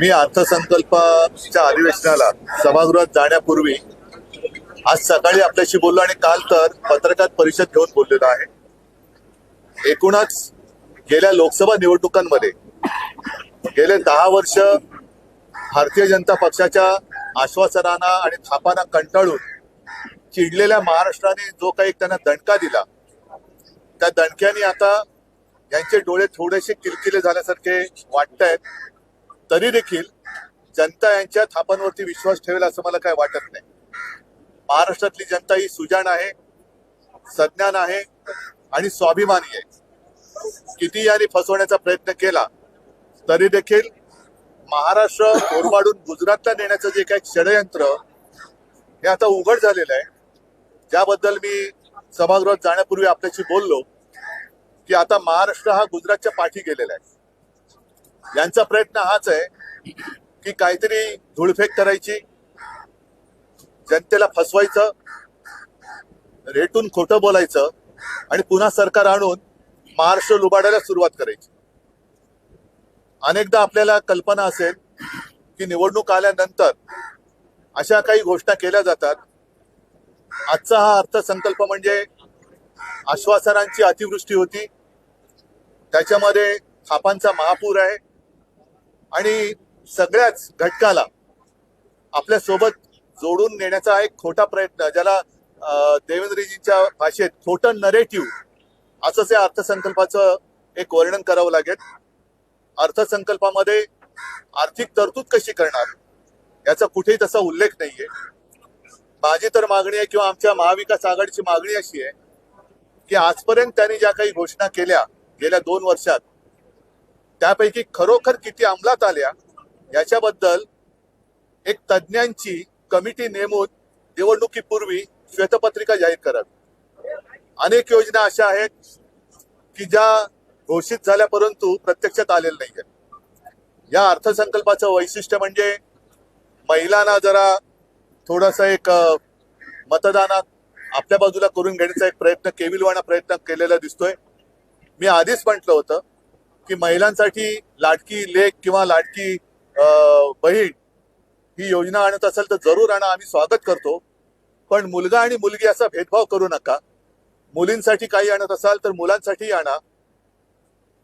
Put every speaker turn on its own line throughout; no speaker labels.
मी अर्थसंकल्पाच्या अधिवेशनाला सभागृहात जाण्यापूर्वी आज सकाळी आपल्याशी बोललो आणि काल तर पत्रकार परिषद घेऊन बोललेलो आहे. एकूणच गेल्या लोकसभा निवडणुकांमध्ये गेले दहा वर्ष भारतीय जनता पक्षाच्या आश्वासनांना आणि थापांना कंटाळून चिडलेल्या महाराष्ट्राने जो काही त्यांना दणका दिला त्या दणक्याने आता यांचे डोळे थोडेसे किलकिले झाल्यासारखे वाटत आहेत तरी देखील जनता यांच्या थापांवरती विश्वास ठेवेल असं मला काय वाटत नाही. महाराष्ट्रातली जनता ही सुजाण आहे सज्ञान आहे आणि स्वाभिमानी आहे. किती यांनी फसवण्याचा प्रयत्न केला तरी देखील महाराष्ट्र ओरबाडून गुजरातला नेण्याचं जे काही षडयंत्र हे आता उघड झालेलं आहे. ज्याबद्दल मी सभागृहात जाण्यापूर्वी आपल्याशी बोललो की आता महाराष्ट्र हा गुजरातच्या पाठी गेलेला आहे. यांचा प्रयत्न हाच आहे की काहीतरी धुळफेक करायची जनतेला फसवायचं रेटून खोटं बोलायचं आणि पुन्हा सरकार आणून महाराष्ट्र लुबाडायला सुरुवात करायची. अनेकदा आपल्याला कल्पना असेल की निवडणूक आल्यानंतर अशा काही घोषणा केल्या जातात. आजचा हा अर्थसंकल्प म्हणजे आश्वासनांची अतिवृष्टी होती. त्याच्यामध्ये खापांचा महापूर आहे. आणि सगळ्याच घटकाला आपल्यासोबत जोडून नेण्याचा एक खोटा प्रयत्न ज्याला देवेंद्रजींच्या भाषेत खोटं नरेटिव्ह असंच या अर्थसंकल्पाचं एक वर्णन करावं लागेल. अर्थसंकल्पामध्ये आर्थिक तरतूद कशी करणार याचा कुठेही तसा उल्लेख नाहीये. माझी तर मागणी आहे किंवा आमच्या महाविकास आघाडीची मागणी अशी आहे की आजपर्यंत त्यांनी ज्या काही घोषणा केल्या गेल्या दोन वर्षात त्यापैकी खरोखर किती अंमलात आल्या याच्याबद्दल एक तज्ज्ञांची कमिटी नेमून निवडणुकीपूर्वी श्वेतपत्रिका जाहीर करावी. अनेक योजना अशा आहेत की ज्या घोषित झाल्या परंतु प्रत्यक्षात आलेल्या नाही आहेत या अर्थसंकल्पाचं वैशिष्ट्य म्हणजे महिलांना जरा थोडासा एक मतदानात आपल्या बाजूला करून घेण्याचा एक प्रयत्न केविलवाणा प्रयत्न केलेला दिसतोय. मी आधीच म्हटलं होतं की महिलांसाठी लाडकी लेख किंवा लाडकी बहीण ही योजना आणत असेल तर जरूर आणा आम्ही स्वागत करतो. पण मुलगा आणि मुलगी असा भेदभाव करू नका. मुलींसाठी काही आणत असाल तर मुलांसाठी आणा.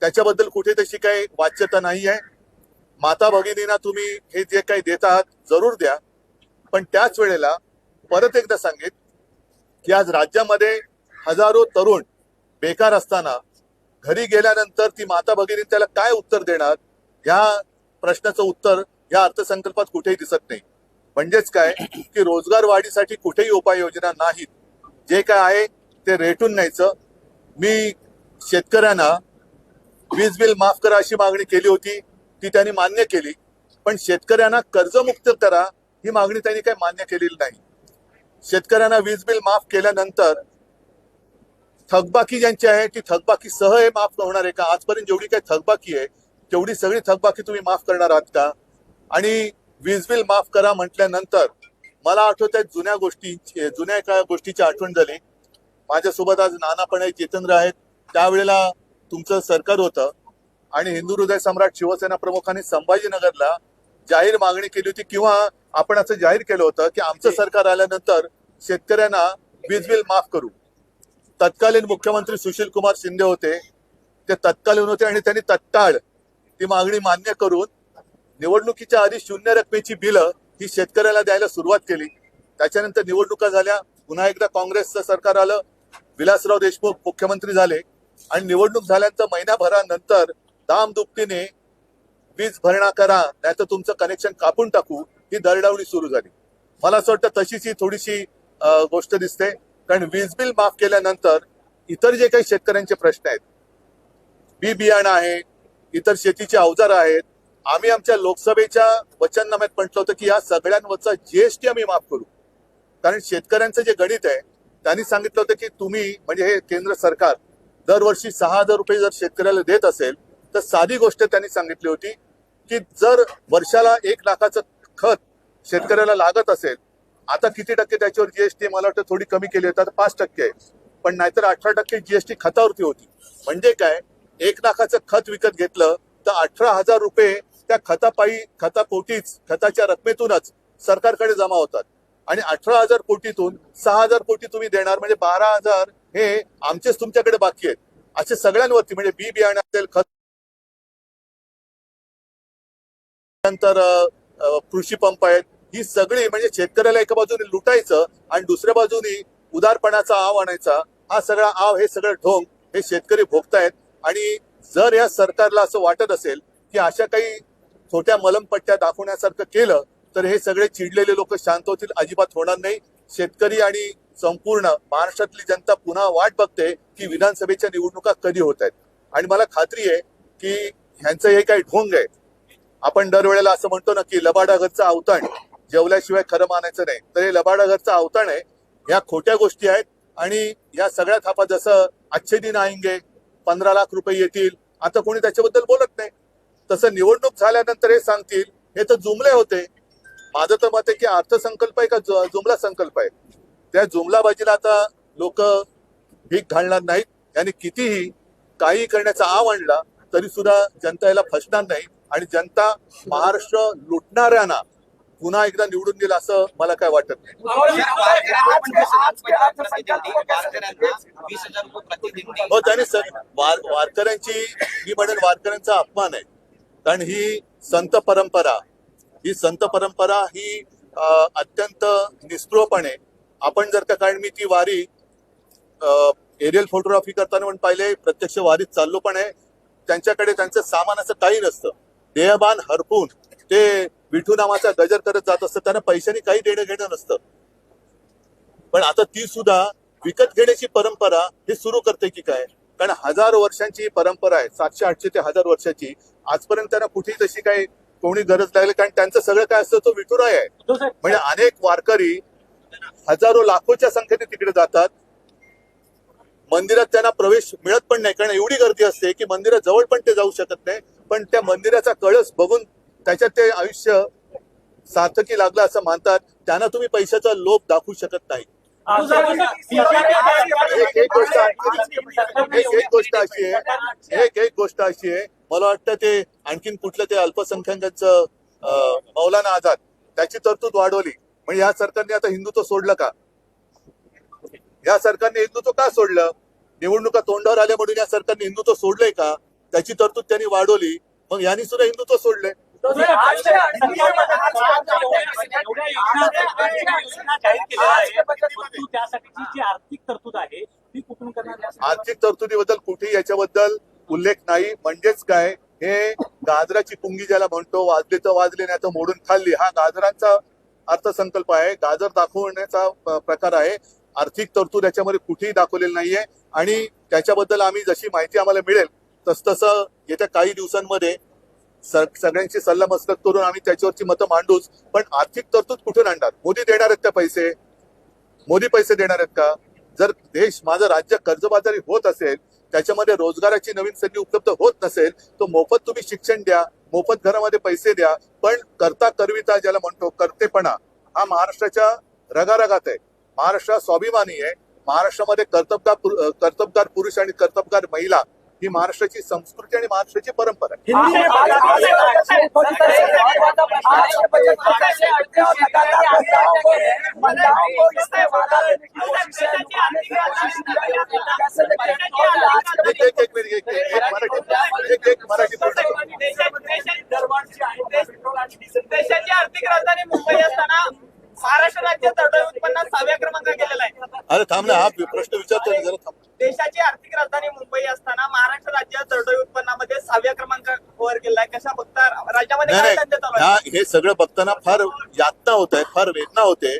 त्याच्याबद्दल कुठे तशी काही वाच्यता नाही आहे माता भगिनींना तुम्ही हे जे काही देत आहात जरूर द्या. पण त्याच वेळेला परत एकदा सांगेन की आज राज्यामध्ये हजारो तरुण बेकार असताना घरी गेल्यानंतर ती माता भगिनी त्याला काय उत्तर देणार? ह्या प्रश्नाचं उत्तर या अर्थसंकल्पात कुठेही दिसत नाही. म्हणजेच काय? की रोजगार वाढीसाठी कुठेही उपाययोजना नाहीत. जे काय आहे ते रेटून न्यायचं. मी शेतकऱ्यांना वीज बिल माफ करा अशी मागणी केली होती. ती त्यांनी मान्य केली. पण शेतकऱ्यांना कर्जमुक्त करा ही मागणी त्यांनी काही मान्य केलेली नाही. शेतकऱ्यांना वीज बिल माफ केल्यानंतर थकबाकी ज्यांची आहे ती थकबाकी सह हे माफ होणार आहे का? आजपर्यंत जेवढी काही थकबाकी आहे तेवढी सगळी थकबाकी तुम्ही माफ करणार आहात का? आणि वीज बिल माफ करा म्हटल्यानंतर मला आठवत आहे जुन्या गोष्टी जुन्या एका गोष्टीची आठवण झाली. माझ्यासोबत आज नाना पण जितेंद्र आहेत. त्यावेळेला तुमचं सरकार होतं आणि हिंदू हृदय सम्राट शिवसेना प्रमुखांनी संभाजीनगरला जाहीर मागणी केली होती किंवा आपण असं जाहीर केलं होतं की आमचं सरकार आल्यानंतर शेतकऱ्यांना वीज बिल माफ करू. तत्कालीन मुख्यमंत्री सुशील कुमार शिंदे होते. ते तत्कालीन होते आणि त्यांनी तत्काळ ती मागणी मान्य करून निवडणुकीच्या आधी शून्य रकमेची बिलं ही शेतकऱ्याला द्यायला सुरुवात केली. त्याच्यानंतर निवडणुका झाल्या. पुन्हा एकदा काँग्रेसचं सरकार आलं. विलासराव देशमुख मुख्यमंत्री झाले. आणि निवडणूक झाल्यानंतर महिन्याभरानंतर दाम दुपटीने वीज भरणा करा नाहीतर तुमचं कनेक्शन कापून टाकू ही दरडावणी सुरू झाली. मला असं वाटतं तशीच ही थोडीशी गोष्ट दिसते. कारण वीज बिल माफ केल्यानंतर इतर जे काही शेतकऱ्यांचे प्रश्न आहेत बी बियाणं आहे इतर शेतीचे अवजार आहेत आम्ही आमच्या लोकसभेच्या वचननाम्यात म्हटलं होतं की या सगळ्यांवरचा जीएसटी आम्ही माफ करू. कारण शेतकऱ्यांचं जे गणित आहे त्यांनी सांगितलं होतं की तुम्ही म्हणजे हे केंद्र सरकार दरवर्षी सहा हजार रुपये जर शेतकऱ्याला देत असेल तर साधी गोष्ट त्यांनी सांगितली होती की जर वर्षाला एक लाखाचं खत शेतकऱ्याला लागत असेल आता किती टक्के त्याच्यावर जीएसटी मला वाटतं थोडी कमी केली होती आता पाच टक्के आहे. पण नाहीतर अठरा टक्के जीएसटी खतावरती होती. म्हणजे काय? एक लाखाचं खत विकत घेतलं तर अठरा हजार रुपये त्या खतापायी खतापोटीच खताच्या रकमेतूनच सरकारकडे जमा होतात. आणि अठरा हजार कोटीतून सहा हजार कोटी तुम्ही देणार म्हणजे बारा हजार हे आमचेच तुमच्याकडे बाकी आहेत. असे सगळ्यांवरती म्हणजे बी बियाणे असेल खत नंतर कृषी पंप आहेत ही सगळी म्हणजे शेतकऱ्याला एका बाजूने लुटायचं आणि दुसऱ्या बाजूने उदारपणाचा आव आणायचा हा सगळा आव हे सगळं ढोंग हे शेतकरी भोगतायत. आणि जर या सरकारला असं वाटत असेल की अशा काही छोट्या मलमपट्ट्या दाखवण्यासारखं केलं तर हे सगळे चिडलेले लोक शांत होतील अजिबात होणार नाही. शेतकरी आणि संपूर्ण महाराष्ट्रातली जनता पुन्हा वाट बघते की विधानसभेच्या निवडणुका कधी होत आहेत आणि मला खात्री आहे की ह्यांचं हे काही ढोंग आहे. आपण दरवेळेला असं म्हणतो ना की लबाडा अवतण जेवल्याशिवाय खरं मानायचं नाही. तर हे लबाडाघरचं घरचं आहे. ह्या खोट्या गोष्टी आहेत आणि या सगळ्या थापा जसं आजचे दिन आएंगे पंधरा लाख रुपये येतील आता कोणी त्याच्याबद्दल बोलत नाही. तसं निवडणूक झाल्यानंतर हे सांगतील हे तर जुमले होते. माझं तर मत आहे की अर्थसंकल्प आहे का जु- जुमला संकल्प आहे? त्या जुमलाबाजीला आता लोक भीक घालणार नाहीत. याने कितीही काही करण्याचा आव आणला तरी सुद्धा जनता याला फसणार नाही. आणि जनता महाराष्ट्र लुटणाऱ्यांना पुन्हा एकदा निवडून देईल असं मला काय वाटत नाही.
वीस
त्याने वारकऱ्यांची मी म्हणेन वारकऱ्यांचा अपमान आहे. कारण ही संत परंपरा ही संत परंपरा ही अत्यंत निस्पृहपणे आपण जर का कारण मी ती वारी एरियल फोटोग्राफी करताना पण पाहिले प्रत्यक्ष वारीत चाललो पण आहे. त्यांच्याकडे त्यांचं सामान असं काही नसतं. देहबान हरपून ते विठू नामाचा गजर करत जात असतं त्यांना पैशाने काही देणं घेणं नसतं. पण आता ती सुद्धा विकत घेण्याची परंपरा हे सुरू करते की काय? कारण हजारो वर्षांची ही परंपरा आहे सातशे आठशे ते हजार वर्षाची. आजपर्यंत त्यांना कुठेही तशी काही कोणी गरज लागली कारण त्यांचं सगळं काय असतं तो विठुराय आहे. म्हणजे अनेक वारकरी हजारो लाखोच्या संख्येने तिकडे जातात. मंदिरात त्यांना प्रवेश मिळत पण नाही कारण एवढी गर्दी असते की मंदिरात जवळ पण ते जाऊ शकत नाही. पण त्या मंदिराचा कळस बघून त्याच्यात ते आयुष्य सार्थकी लागलं असं मानतात. त्यांना तुम्ही पैशाचा लोभ दाखवू शकत नाही. एक एक गोष्ट आणखी- एक एक गोष्ट अशी आहे. एक एक गोष्ट अशी आहे. मला वाटतं ते आणखीन कुठलं ते अल्पसंख्याकांचं अं, मौलाना आझाद त्याची तरतूद वाढवली. म्हणजे या सरकारने आता हिंदुत्व सोडलं का? या सरकारने हिंदुत्व का सोडलं? निवडणुका तोंडावर आल्या म्हणून या सरकारने हिंदुत्व सोडलंय का? त्याची तरतूद त्यांनी वाढवली. मग यांनी सुद्धा हिंदुत्व सोडलंय.
आर्थिक तरतूद आहे ती कुठून करणार
आर्थिक तरतुदीबद्दल कुठेही याच्याबद्दल उल्लेख नाही. म्हणजेच काय? हे गाजराची पुंगी ज्याला म्हणतो वाजले तर वाजले नाही तर मोडून खाल्ली. हा गाजरांचा अर्थसंकल्प आहे. गाजर दाखवण्याचा प्रकार आहे. आर्थिक तरतूद याच्यामध्ये कुठेही दाखवलेली नाहीये. आणि त्याच्याबद्दल आम्ही जशी माहिती आम्हाला मिळेल तस तसं येत्या काही दिवसांमध्ये सगळ्यांची सल्लामसलत करून आम्ही त्याच्यावरची मतं मांडूच पण आर्थिक तरतूद कुठून आणणार? मोदी देणार आहेत का पैसे? मोदी पैसे देणार आहेत का? जर देश माझं राज्य कर्जबाजारी होत असेल त्याच्यामध्ये रोजगाराची नवीन संधी उपलब्ध होत नसेल तर मोफत तुम्ही शिक्षण द्या मोफत घरामध्ये पैसे द्या पण करता करविता ज्याला म्हणतो करतेपणा हा महाराष्ट्राच्या रगारगात आहे. महाराष्ट्र स्वाभिमानी आहे. महाराष्ट्रामध्ये कर्तबगार कर्तबगार पुरुष आणि कर्तबगार महिला ही महाराष्ट्राची संस्कृती आणि महाराष्ट्राची परंपरा आहे एक एक एक मराठी.
देशाची आर्थिक राजधानी मुंबई असताना महाराष्ट्र राज्य चढाई उत्पन्नात सहाव्या क्रमांक गेलेला आहे.
अरे थांब ना हा प्रश्न विचारतो ना जरा. थांब
देशाची आर्थिक राजधानी मुंबई असताना महाराष्ट्र राज्य चढाई उत्पन्नामध्ये सहाव्या क्रमांकावर गेलाय. कशा बघता राज्यामध्ये
नाही
काय
नाही.
धंदे चालू आहेत?
ह्या हे सगळं बघताना फार यातना होत आहेत फार वेदना होते.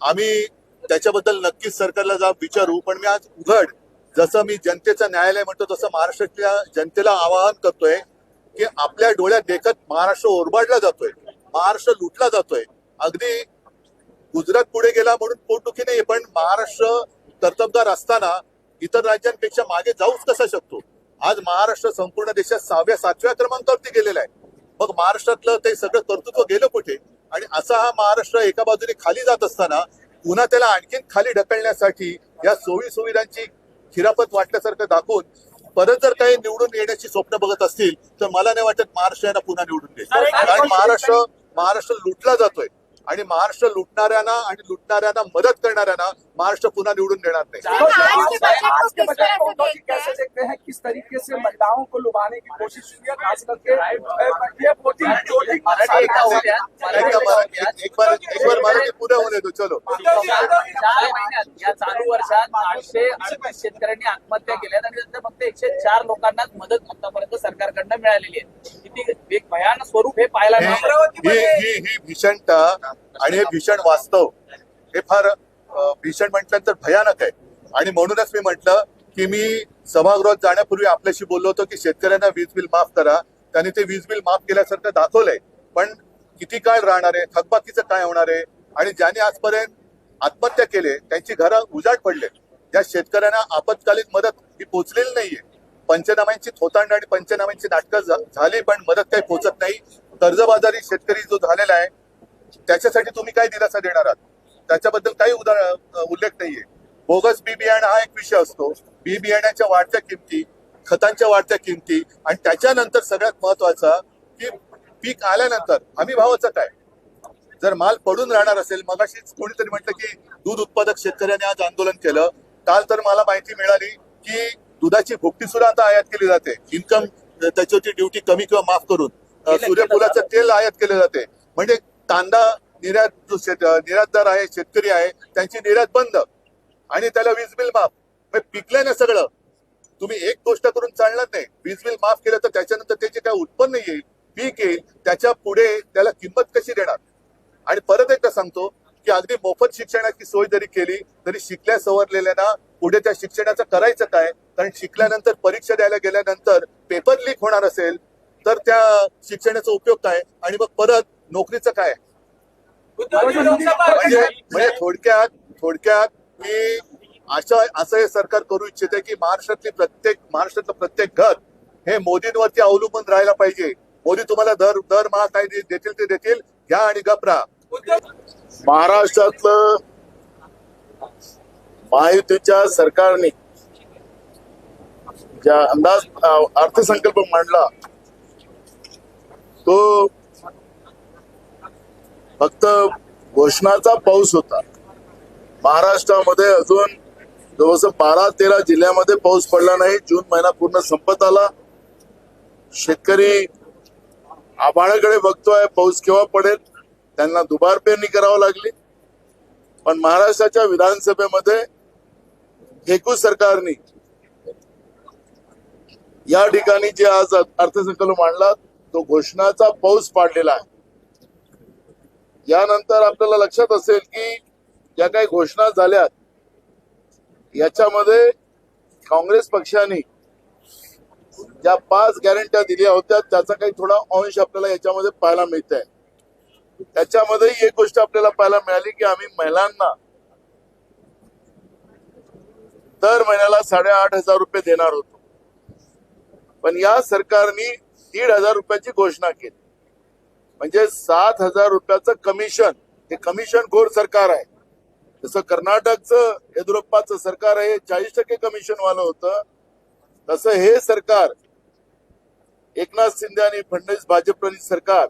आम्ही त्याच्याबद्दल नक्कीच सरकारला जा विचारू पण मी आज उघड. जसं मी जनतेचं न्यायालय म्हणतो तसं महाराष्ट्रातल्या जनतेला आवाहन करतोय की आपल्या डोळ्यात देखत महाराष्ट्र ओरबाडला जातोय महाराष्ट्र लुटला जातोय. अगदी गुजरात पुढे गेला म्हणून पोटदुखी नाही पण महाराष्ट्र कर्तबगार असताना इतर राज्यांपेक्षा मागे जाऊच कसा शकतो? आज महाराष्ट्र संपूर्ण देशात सहाव्या सातव्या क्रमांकावरती गेलेला आहे. मग महाराष्ट्रातलं ते सगळं कर्तृत्व गेलं कुठे? आणि असा हा महाराष्ट्र एका बाजूने खाली जात असताना पुन्हा त्याला आणखीन खाली ढकलण्यासाठी या सोयी सुविधांची खिरापत वाटल्यासारखं दाखवून परत जर काही निवडून येण्याची स्वप्न बघत असतील तर मला नाही वाटत महाराष्ट्र यांना पुन्हा निवडून
एक
कारण महाराष्ट्र महाराष्ट्र लुटला जातोय. आणि महाराष्ट्र लुटणाऱ्यांना आणि लुटणाऱ्यांना मदत करणाऱ्यांना महाराष्ट्र पुन्हा निवडून देणार नाही.
किस हैं
हैं तरीके से महिलाओं को लुभाने की कोशिश है
एका
बार एक बार एक बार मराठी पुढे होणे दो चलो.
या चालू वर्षात आठशे अडतीस शेतकऱ्यांनी आत्महत्या केल्या आणि फक्त एकशे चार लोकांनाच मदत आतापर्यंत सरकारकडनं मिळालेली आहे. किती एक भयानक स्वरूप हे पाहायला
भीषणता आणि हे भीषण वास्तव हे फार भीषण म्हटल्यानंतर भयानक आहे. आणि म्हणूनच मी म्हटलं की मी सभागृहात जाण्यापूर्वी आपल्याशी बोललो होतो की शेतकऱ्यांना वीज बिल माफ करा. त्यांनी ते वीज बिल माफ केल्यासारखं दाखवलंय. पण किती काळ राहणार आहे? थकबाकीचं काय होणार आहे? आणि ज्यांनी आजपर्यंत आत्महत्या केले त्यांची घरं उजाड पडले ज्या शेतकऱ्यांना आपत्कालीन मदत ही पोचलेली नाहीये. पंचनाम्यांची थोतांड आणि पंचनाम्यांची नाटकं झाली पण मदत काही पोचत नाही. कर्जबाजारी शेतकरी जो झालेला आहे त्याच्यासाठी तुम्ही काय दिलासा देणार आहात? त्याच्याबद्दल काही उदाहरण उल्लेख नाहीये. बोगस बी बियाणं हा एक विषय असतो. बी बियाण्याच्या वाढत्या किमती खतांच्या वाढत्या किमती आणि त्याच्यानंतर सगळ्यात महत्त्वाचा की पीक आल्यानंतर हमी भावाचं काय? जर माल पडून राहणार असेल मगाशीच कोणीतरी म्हटलं की दूध उत्पादक शेतकऱ्यांनी आज आंदोलन केलं. काल तर मला माहिती मिळाली की दुधाची भुकटी सुद्धा आता आयात केली जाते. इन्कम त्याच्यावरची ड्युटी कमी किंवा माफ करून. सूर्यफुलाचं तेल आयात केले जाते. म्हणजे कांदा निर्यात जो शेत निर्यातदार आहे शेतकरी आहे त्यांची निर्यात बंद. आणि त्याला वीज बिल माफ. म्हणजे पिकलंय ना सगळं. तुम्ही एक गोष्ट करून चालणार नाही. वीज बिल माफ केलं तर त्याच्यानंतर त्याचे काय उत्पन्न येईल पीक येईल त्याच्या पुढे त्याला किंमत कशी देणार? आणि परत एकदा सांगतो की अगदी मोफत शिक्षणाची सोय जरी केली तरी शिकल्या सवरलेल्यांना पुढे त्या शिक्षणाचं करायचं काय? कारण शिकल्यानंतर परीक्षा द्यायला गेल्यानंतर पेपर लीक होणार असेल तर त्या शिक्षणाचा उपयोग काय? आणि मग परत नोकरीचं काय? म्हणजे म्हणजे थोडक्यात थोडक्यात की अशा असं हे सरकार करू इच्छिते की महाराष्ट्रातली प्रत्येक महाराष्ट्रातलं प्रत्येक घर हे मोदींवरती अवलंबून राहायला पाहिजे. मोदी तुम्हाला दर दरमहा काय दे- देतील ते देतील घ्या आणि गपरा
महाराष्ट्रातलं महायुतीच्या सरकारने ज्या अंदाज अर्थसंकल्प मांडला तो फक्त घोषणाचा पाऊस होता. महाराष्ट्रामध्ये अजून जवळजवळ बारा तेरा जिल्ह्यामध्ये पाऊस पडला नाही. जून महिना पूर्ण संपत आला. शेतकरी आभाळाकडे बघतोय पाऊस केव्हा पडेल? त्यांना दुबार पेरणी करावी लागली. पण महाराष्ट्राच्या विधानसभेमध्ये हेकू सरकारने या ठिकाणी जे आज अर्थसंकल्प मांडला तो घोषणाचा पाऊस पाडलेला आहे. यानंतर आपल्याला लक्षात असेल की ज्या काही घोषणा झाल्यात याच्यामध्ये काँग्रेस पक्षाने ज्या पाच गॅरंट्या दिल्या होत्या त्याचा काही थोडा अंश आपल्याला याच्यामध्ये पाहायला मिळत आहे त्याच्यामध्ये एक गोष्ट आपल्याला पाहायला मिळाली की आम्ही महिलांना दर महिन्याला साडेआठ हजार रुपये देणार होतो. पण या सरकारने दीड हजार रुपयाची घोषणा केली. म्हणजे सात हजार रुपयाचं कमिशन हे कमिशन खोर सरकार आहे. जसं कर्नाटकचं येदुरप्पाचं सरकार आहे चाळीस टक्के कमिशन वालं होतं. तसं हे सरकार एकनाथ शिंदे आणि फडणवीस भाजपनी सरकार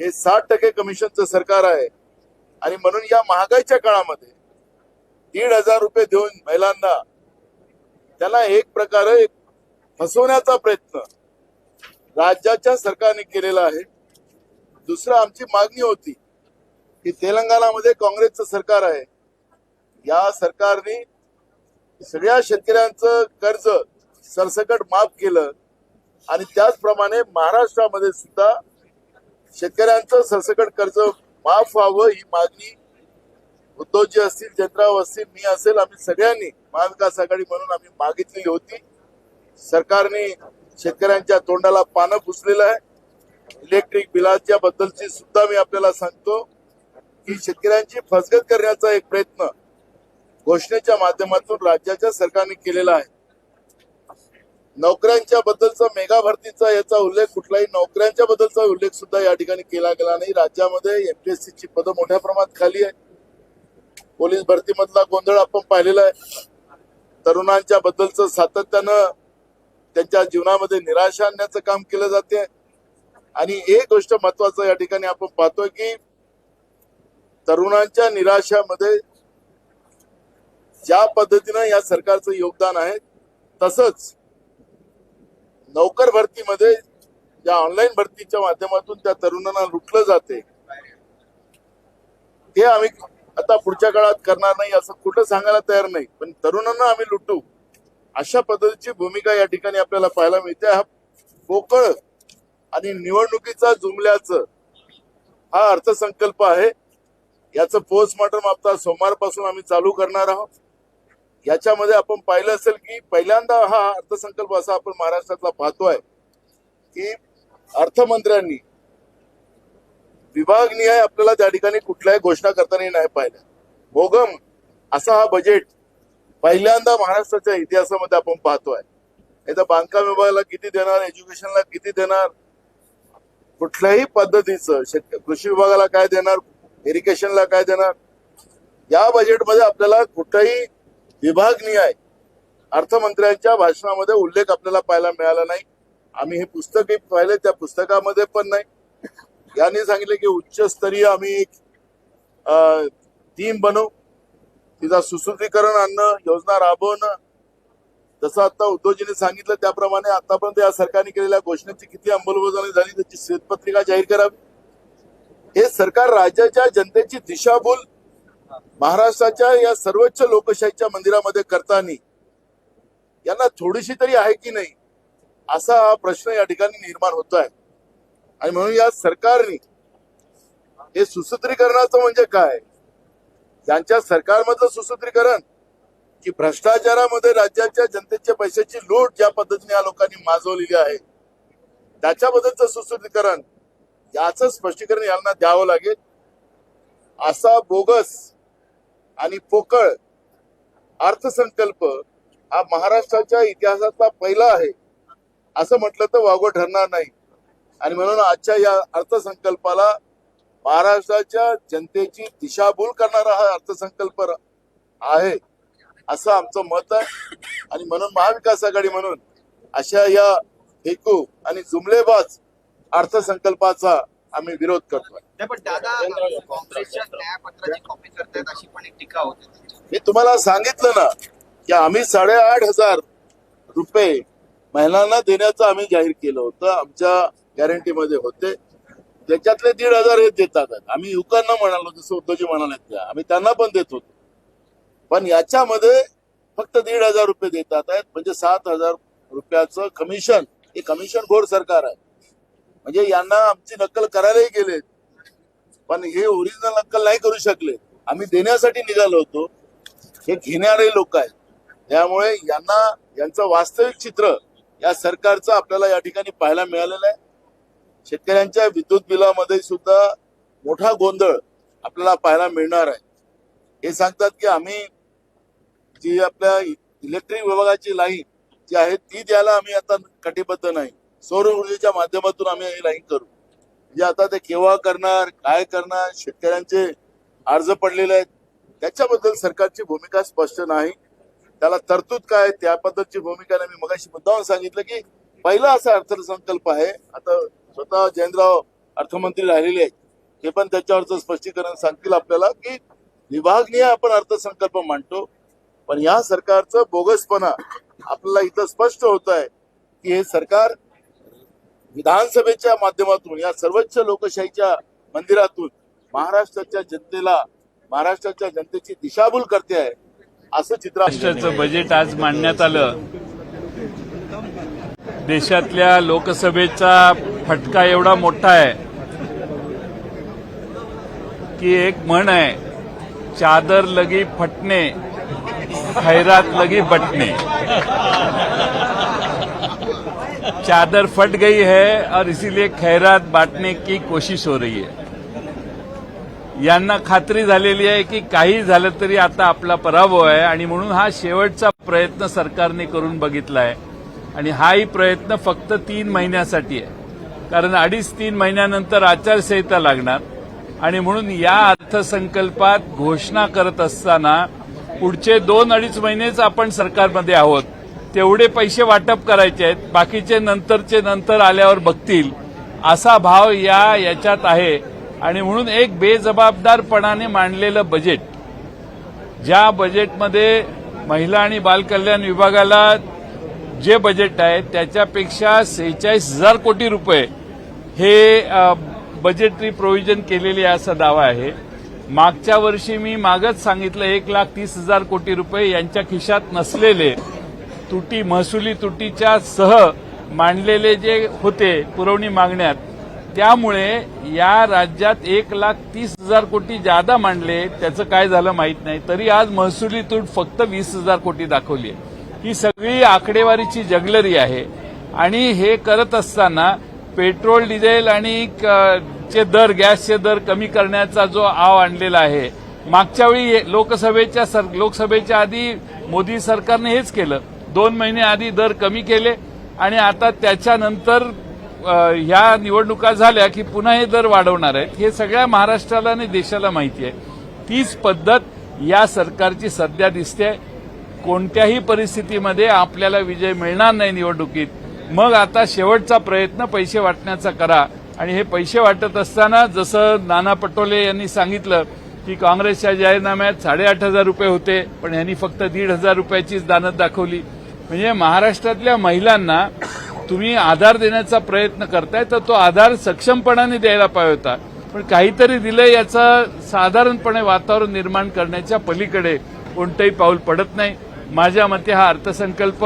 हे साठ टक्के कमिशनचं सरकार आहे. आणि म्हणून या महागाईच्या काळामध्ये दीड हजार रुपये देऊन महिलांना त्याला एक प्रकारे फसवण्याचा प्रयत्न राज्याच्या सरकारने केलेला आहे. दुसरं आमची मागणी होती की तेलंगणामध्ये काँग्रेसचं सरकार आहे. या सरकारने सगळ्या शेतकऱ्यांचं कर्ज सरसकट माफ केलं. आणि त्याचप्रमाणे महाराष्ट्रामध्ये सुद्धा शेतकऱ्यांचं सरसकट कर्ज माफ व्हावं ही मागणी उद्धवजी असतील चंद्राव असतील मी असेल आम्ही सगळ्यांनी महाविकास आघाडी म्हणून आम्ही मागितलेली होती. सरकारने शेतकऱ्यांच्या तोंडाला पानं पुसलेलं आहे. इलेक्ट्रिक बिलाच्या बद्दलची सुद्धा मी आपल्याला सांगतो की शेतकऱ्यांची फसगत करण्याचा एक प्रयत्न घोषणेच्या माध्यमातून राज्याच्या सरकारने केलेला आहे. नोकऱ्यांच्या बद्दलचा मेगा भरतीचा याचा उल्लेख कुठलाही नोकऱ्यांच्या बद्दलचा उल्लेख सुद्धा या ठिकाणी केला गेला नाही. राज्यामध्ये एमपीएससी ची पदं मोठ्या प्रमाणात खाली आहे. पोलीस भरतीमधला गोंधळ आपण पाहिलेला आहे. तरुणांच्या बद्दलचं सातत्यानं त्यांच्या जीवनामध्ये निराशा आणण्याचं काम केलं जाते. आणि एक गोष्ट महत्वाचं या ठिकाणी आपण पाहतोय की तरुणांच्या निराशामध्ये ज्या पद्धतीनं या सरकारचं योगदान आहे तसंच नोकर भरतीमध्ये ज्या ऑनलाईन भरतीच्या माध्यमातून त्या तरुणांना लुटलं जाते. ते आम्ही आता पुढच्या काळात करणार नाही असं कुठं सांगायला तयार नाही. पण तरुणांना आम्ही लुटू. अशा पद्धतीची भूमिका या ठिकाणी आपल्याला पाहायला मिळते. हा पोकळ आणि निवडणुकीचा जुमल्याचं हा अर्थसंकल्प आहे. याचं पोस्टमॉर्टम आता सोमवारपासून आम्ही चालू करणार आहोत. याच्यामध्ये आपण पाहिलं असेल की पहिल्यांदा हा अर्थसंकल्प असा आपण महाराष्ट्रातला पाहतोय की अर्थमंत्र्यांनी विभागनिहाय आपल्याला त्या ठिकाणी कुठल्याही घोषणा करताना नाही पाहिल्या भोगम असा हा बजेट पहिल्यांदा महाराष्ट्राच्या इतिहासामध्ये आपण पाहतोय. नाही तर बांधकाम विभागाला किती देणार एज्युकेशनला किती देणार कुठल्याही पद्धतीचं शेत कृषी विभागाला काय देणार इरिगेशनला काय देणार या बजेटमध्ये आपल्याला कुठलाही विभागनिहाय अर्थमंत्र्यांच्या भाषणामध्ये उल्लेख आपल्याला पाहायला मिळाला नाही. आम्ही हे पुस्तकही पाहिले त्या पुस्तकामध्ये पण नाही. यांनी सांगितले की उच्चस्तरीय आम्ही एक टीम बनवू. तिचा सुसूत्रीकरण आणणं योजना राबवणं. जसं आता उद्धवजींनी सांगितलं त्याप्रमाणे आतापर्यंत या सरकारने केलेल्या घोषणेची किती अंमलबजावणी झाली त्याची श्वेतपत्रिका जाहीर करावी. हे सरकार राज्याच्या जनतेची दिशाभूल महाराष्ट्राच्या या सर्वोच्च लोकशाहीच्या मंदिरामध्ये करताना यांना थोडीशी तरी आहे की नाही असा हा प्रश्न या ठिकाणी निर्माण होत आहे आणि म्हणून या सरकारने हे सुसूत्रीकरणाचं म्हणजे काय? यांच्या सरकारमधलं सुसूत्रीकरण की भ्रष्टाचारामध्ये राज्याच्या जनतेच्या पैशाची लूट ज्या पद्धतीने या लोकांनी माजवलेली आहे त्याच्याबद्दलचं सुसूत्रीकरण याचं स्पष्टीकरण यांना द्यावं लागेल. असा बोगस आणि पोकळ अर्थसंकल्प हा महाराष्ट्राच्या इतिहासातला पहिला आहे. असं म्हटलं तर वागो ठरणार नाही. आणि म्हणून आजच्या या अर्थसंकल्पाला महाराष्ट्राच्या जनतेची दिशाभूल करणारा हा अर्थसंकल्प आहे असं आमचं मत आहे. आणि म्हणून महाविकास आघाडी म्हणून अशा या फेकू आणि जुमलेबाज अर्थसंकल्पाचा आम्ही विरोध करतोय.
नाही पण दादा काँग्रेसच्या न्यायपत्राची कॉपी करतायत अशी पण एक टीका होते.
मी तुम्हाला सांगितलं ना की आम्ही साडेआठ हजार रुपये महिलांना देण्याचं आम्ही जाहीर केलं होतं. आमच्या गॅरंटीमध्ये होते. त्याच्यातले दीड हजार हे देतात. आम्ही युवकांना म्हणालो जसं उद्धवजी म्हणाले त्या आम्ही त्यांना पण देत होतो. पण याच्यामध्ये फक्त दीड हजार रुपये देतात आहेत. म्हणजे सात हजार रुपयाचं कमिशन हे कमिशन घोर सरकार आहे. म्हणजे यांना आमची नक्कल करायलाही गेले पण हे ओरिजिनल नक्कल नाही करू शकले. आम्ही देण्यासाठी निघालो होतो. हे घेणारे लोक आहेत. त्यामुळे यांना यांचं वास्तविक चित्र या सरकारचं आपल्याला या ठिकाणी पाहायला मिळालेलं आहे. शेतकऱ्यांच्या विद्युत बिलामध्ये सुद्धा मोठा गोंधळ आपल्याला पाहायला मिळणार आहे. हे सांगतात की आम्ही जी आपल्या इलेक्ट्रिक विभागाची लाईन जी आहे ती द्यायला आम्ही आता कटिबद्ध नाही. सौर ऊर्जेच्या माध्यमातून आम्ही ही लाईन करू. म्हणजे आता ते केव्हा करणार काय करणार शेतकऱ्यांचे अर्ज पडलेले आहेत. त्याच्याबद्दल सरकारची भूमिका स्पष्ट नाही. त्याला तरतूद काय त्या पद्धतीची भूमिका नाही. मी मगाशी मुद्दाहून सांगितलं की पहिला असा अर्थसंकल्प आहे आता स्वतः जयंतराव अर्थमंत्री राहिलेले आहेत. ते पण त्याच्यावरचं स्पष्टीकरण सांगतील आपल्याला की विभागनीय आपण अर्थसंकल्प मांडतो. पण या सरकारचं बोगसपणा आपल्याला इथं स्पष्ट होत आहे की हे सरकार विधानसभेच्या माध्यमातून या सर्वोच्च लोकशाहीच्या मंदिरातून महाराष्ट्राच्या जनतेला महाराष्ट्राच्या जनतेची दिशाभूल करते आहे असं चित्र
महाराष्ट्राचं बजेट आज मांडण्यात आलं. देशातल्या लोकसभेचा फटका एवढा मोठा आहे की एक म्हण आहे चादर लगी फटणे खैरात लगी बटणे. चादर फट गई है और इसीलिए खैरात बांटने की कोशिश हो रही है। यांना खात्री झालेली आहे की काही झालं तरी आता आपला पराभव आहे आणि म्हणून हा शेवटचा प्रयत्न सरकारने करून बघितला आहे आणि हाही प्रयत्न फक्त तीन महिन्यासाठी आहे. कारण अडीच तीन महिन्यानंतर आचारसंहिता लागणार आणि म्हणून या अर्थसंकल्पात घोषणा करत असताना पुढचे दोन अडीच महिनेच आपण सरकारमध्ये आहोत. तेवढे पैसे वाटप करायचे आहेत बाकीचे नंतरचे नंतर आल्यावर बघतील. असा भाव या याच्यात आहे. आणि म्हणून एक बेजबाबदारपणाने मांडलेलं बजेट ज्या बजेटमध्ये महिला आणि बालकल्याण विभागाला जे बजेट आहे त्याच्यापेक्षा सेहेचाळीस हजार कोटी रुपये हे बजेटरी प्रोव्हिजन केलेली आहे असा दावा आहे. मागच्या वर्षी मी मागच सांगितलं एक लाख तीस हजार कोटी रुपये यांच्या खिशात नसलेले. तुटी महसुली तुटीच्या सह मांडलेले जे होते पुरवणी मागण्यात त्यामुळे या राज्यात एक लाख तीस हजार कोटी जादा मांडले त्याचं काय झालं माहीत नाही. तरी आज महसुली तूट फक्त वीस हजार कोटी दाखवली आहे. ही सगळी आकडेवारीची जगलरी आहे. आणि हे करत असताना पेट्रोल डिझेल आणि क- चे दर गॅसचे दर कमी करण्याचा जो आव आणलेला आहे मागच्या वेळी हे- लोकसभेच्या सर- लोकसभेच्या आधी मोदी सरकारने हेच केलं. दोन महिने आधी दर कमी केले आणि आता त्याच्यानंतर ह्या निवडणुका झाल्या की पुन्हा हे दर वाढवणार आहेत. हे सगळ्या महाराष्ट्राला आणि देशाला माहिती आहे. तीच पद्धत या सरकारची सध्या दिसते. कोणत्याही परिस्थितीमध्ये आपल्याला विजय मिळणार नाही निवडणुकीत. मग आता शेवटचा प्रयत्न पैसे वाटण्याचा करा. आणि हे पैसे वाटत असताना जसं नाना पटोले यांनी सांगितलं की काँग्रेसच्या जाहीरनाम्यात साडेआठ हजार रुपये होते पण यांनी फक्त दीड हजार रुपयाचीच दानत दाखवली. म्हणजे महाराष्ट्रातल्या महिलांना तुम्ही आधार देण्याचा प्रयत्न करताय तर तो आधार सक्षमपणाने द्यायला पाहिजे होता. पण काहीतरी दिलं याचं साधारणपणे वातावरण निर्माण करण्याच्या पलीकडे कोणतंही पाऊल पडत नाही. माझ्या मते हा अर्थसंकल्प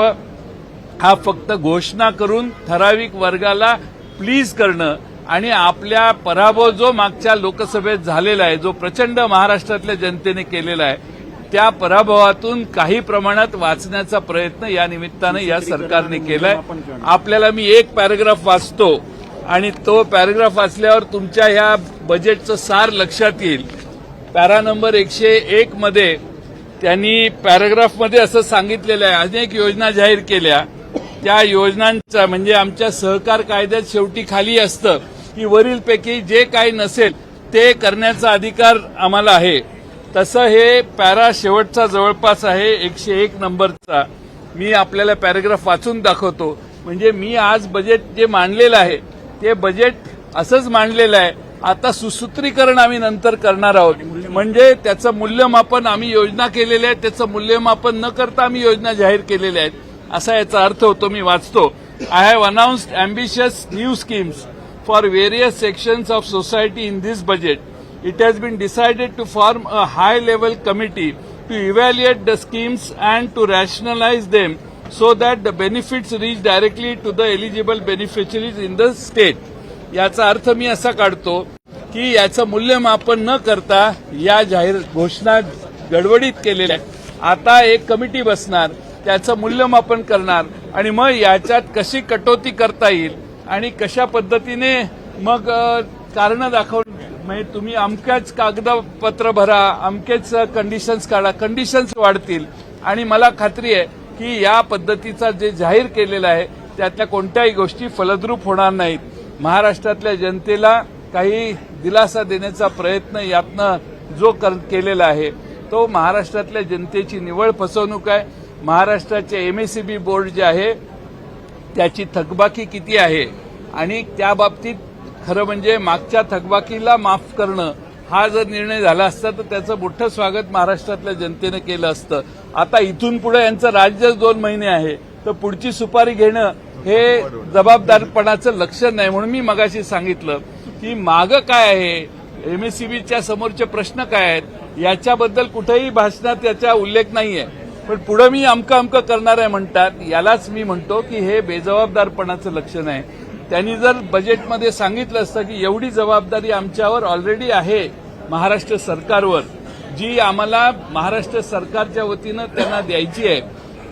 हा फक्त घोषणा करून ठराविक वर्गाला प्लीज करणं आणि आपल्या पराभव जो मागच्या लोकसभेत झालेला आहे जो प्रचंड महाराष्ट्रातल्या जनतेने केलेला आहे त्या पराभवातून काही प्रमाणात वाचण्याचा प्रयत्न या निमित्तानं या सरकारने केलाय. आपल्याला मी एक पॅराग्राफ वाचतो आणि तो पॅराग्राफ वाचल्यावर तुमच्या ह्या बजेटचं सार लक्षात येईल. पॅरा नंबर एकशे एक मध्ये त्यांनी पॅराग्राफमध्ये असं सांगितलेलं आहे. अनेक योजना जाहीर केल्या. त्या योजनांचा म्हणजे आमच्या सहकार कायद्यात शेवटी खाली असतं की वरीलपैकी जे काही नसेल ते करण्याचा अधिकार आम्हाला आहे. तसं हे पॅरा शेवटचा जवळपास आहे एकशे एक नंबरचा. मी आपल्याला पॅराग्राफ वाचून दाखवतो. म्हणजे मी आज बजेट जे मांडलेलं आहे ते बजेट असंच मांडलेलं आहे. आता सुसूत्रीकरण आम्ही नंतर करणार आहोत. म्हणजे त्याचं मूल्यमापन आम्ही योजना केलेल्या आहेत त्याचं मूल्यमापन न करता आम्ही योजना जाहीर केलेल्या आहेत. असा याचा अर्थ होतो मी वाचतो. I have announced ambitious new schemes for various sections of society in this budget it has been decided to form a high level committee to evaluate the schemes and to rationalize them so that the benefits reach directly to the eligible beneficiaries in the state याचा अर्थ मी असा काढतो की याचं मूल्यमापन न करता या जाहीर घोषणा गडबडीत केलेल्या आता एक कमिटी बसणार त्याचं मूल्यमापन करणार आणि मग याच्यात कशी कटोती करता येईल आणि कशा पद्धतीने मग कारणं दाखवून म्हणजे तुम्ही अमक्याच कागदपत्र भरा अमकेच कंडिशन्स काढा. कंडिशन्स वाढतील. आणि मला खात्री आहे की या पद्धतीचा जे जाहीर केलेलं आहे त्यातल्या कोणत्याही गोष्टी फलद्रूप होणार नाहीत. महाराष्ट्रातल्या जनतेला काही दिलासा देण्याचा प्रयत्न यातनं जो कर केलेला आहे तो महाराष्ट्रातल्या जनतेची निवळ फसवणूक आहे. महाराष्ट्राचे एमएससीबी बोर्ड जे आहे त्याची थकबाकी किती आहे? आणि त्या बाबतीत खरं म्हणजे मागच्या थकबाकीला माफ करणं हा जर निर्णय झाला असता तर त्याचं मोठं स्वागत महाराष्ट्रातल्या जनतेनं केलं असतं. आता इथून पुढे यांचं राज्यच दोन महिने आहे तर पुढची सुपारी घेणं हे जबाबदारपणाचं लक्षण नाही. म्हणून मी मगाशी सांगितलं की मागं काय आहे? एमएससीबीच्या समोरचे प्रश्न काय आहेत? याच्याबद्दल कुठेही भाषणात याचा उल्लेख नाहीये. पण पुढे मी अमकं अमकं करणार आहे म्हणतात यालाच मी म्हणतो की हे बेजबाबदारपणाचं लक्षण आहे. त्यांनी जर बजेटमध्ये सांगितलं असतं की एवढी जबाबदारी आमच्यावर ऑलरेडी आहे महाराष्ट्र सरकारवर जी आम्हाला महाराष्ट्र सरकारच्या वतीनं त्यांना द्यायची आहे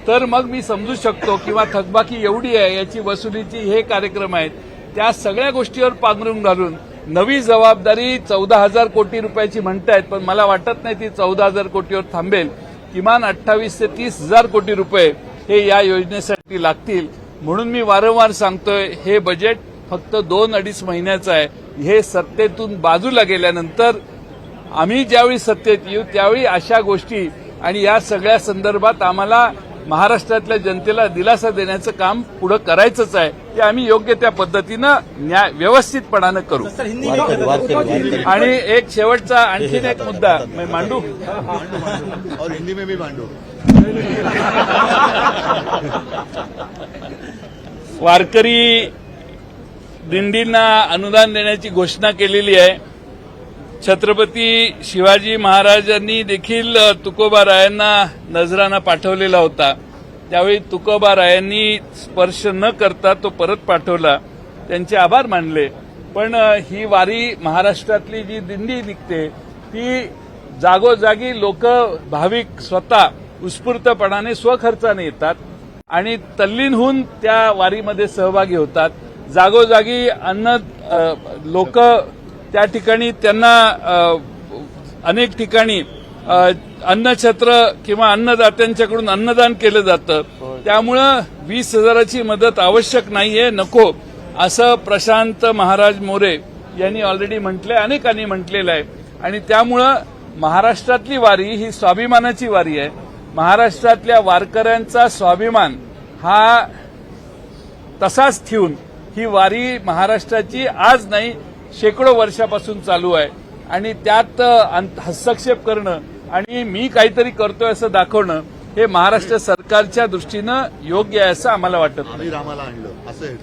तर मग मी समजू शकतो किंवा थकबाकी एवढी आहे याची वसुलीची हे कार्यक्रम आहेत त्या सगळ्या गोष्टीवर पांघरून घालून नवी जबाबदारी चौदा हजार कोटी रुपयाची म्हणतायत पण मला वाटत नाही ती चौदा हजार कोटीवर थांबेल. किमान अठ्ठावीस ते तीस हजार कोटी रुपये हे या योजनेसाठी लागतील. म्हणून मी वारंवार सांगतोय हे बजेट फक्त दोन अडीच महिन्याचं आहे. हे सत्तेतून बाजूला गेल्यानंतर आम्ही ज्यावेळी सत्तेत येऊ त्यावेळी अशा गोष्टी आणि या सगळ्या संदर्भात आम्हाला महाराष्ट्रातल्या जनतेला दिलासा देण्याचं काम पुढे करायचंच आहे. ते आम्ही योग्य त्या पद्धतीनं न्याय व्यवस्थितपणानं करू. आणि एक शेवटचा आणखीन एक मुद्दा. मी मांडू?
और हिंदी में भी मांडो.
वारकरी दिंडींना अनुदान देण्याची घोषणा केलेली आहे. छत्रपती शिवाजी महाराजांनी देखील तुकोबारायांना नजराना पाठवलेला होता. त्यावेळी तुकोबारायांनी स्पर्श न करता तो परत पाठवला. त्यांचे आभार मानले. पण ही वारी महाराष्ट्रातली जी दिंडी निघते ती जागोजागी लोक भाविक स्वतः उत्स्फूर्तपणाने स्वखर्चाने येतात आणि तल्लीन होऊन त्या वारीमध्ये सहभागी होतात. जागोजागी अन्न लोक त्या ठिकाणी त्यांना अनेक ठिकाणी अन्नछत्र किंवा अन्नदात्यांच्याकडून अन्नदान केलं जातं. त्यामुळं वीस हजाराची मदत आवश्यक नाहीये नको असं प्रशांत महाराज मोरे यांनी ऑलरेडी म्हटलंय अनेकांनी म्हटलेलं आहे. आणि त्यामुळं महाराष्ट्रातली वारी ही स्वाभिमानाची वारी आहे. महाराष्ट्रातल्या वारकऱ्यांचा स्वाभिमान हा तसाच ठेवून ही वारी महाराष्ट्राची आज नाही शेकडो वर्षापासून चालू आहे. आणि त्यात हस्तक्षेप करणं आणि मी काहीतरी करतोय असं दाखवणं हे महाराष्ट्र सरकारच्या दृष्टीनं योग्य आहे असं आम्हाला वाटत
रामाला आणलं असं.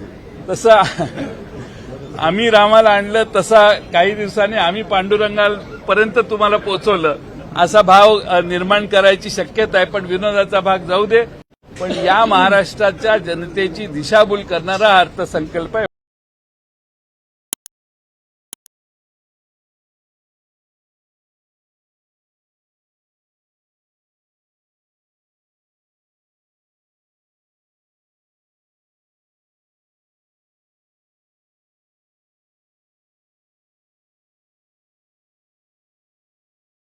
तसं आम्ही रामाला आणलं तसा काही दिवसांनी आम्ही पांडुरंगापर्यंत तुम्हाला पोहोचवलं. असा भाव निर्माण करायची शक्यता आहे पण विनोदाचा भाग जाऊ दे. पण या महाराष्ट्राच्या जनतेची दिशाभूल करणारा हा अर्थसंकल्प आहे.